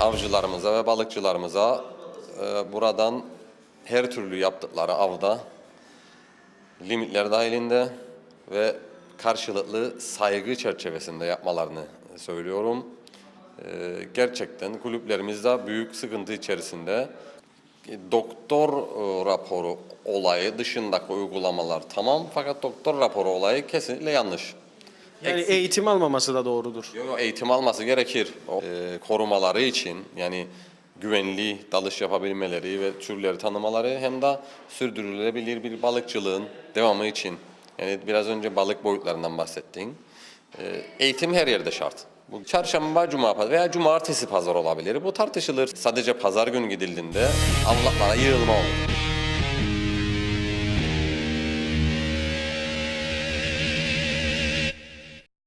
avcılarımıza ve balıkçılarımıza e, buradan her türlü yaptıkları avda limitler dahilinde ve karşılıklı saygı çerçevesinde yapmalarını söylüyorum. E, gerçekten kulüplerimizde büyük sıkıntı içerisinde. Doktor e, raporu olayı dışındaki uygulamalar tamam fakat doktor raporu olayı kesinlikle yanlış. Yani eğitim almaması da doğrudur. Yo, yo, eğitim alması gerekir. O, e, korumaları için yani güvenli dalış yapabilmeleri ve türleri tanımaları hem de sürdürülebilir bir balıkçılığın devamı için. Yani biraz önce balık boyutlarından bahsettin. E, eğitim her yerde şart. Bu çarşamba, cuma pazar veya cumartesi pazar olabilir. Bu tartışılır. Sadece pazar günü gidildiğinde avlaklara yığılma olur.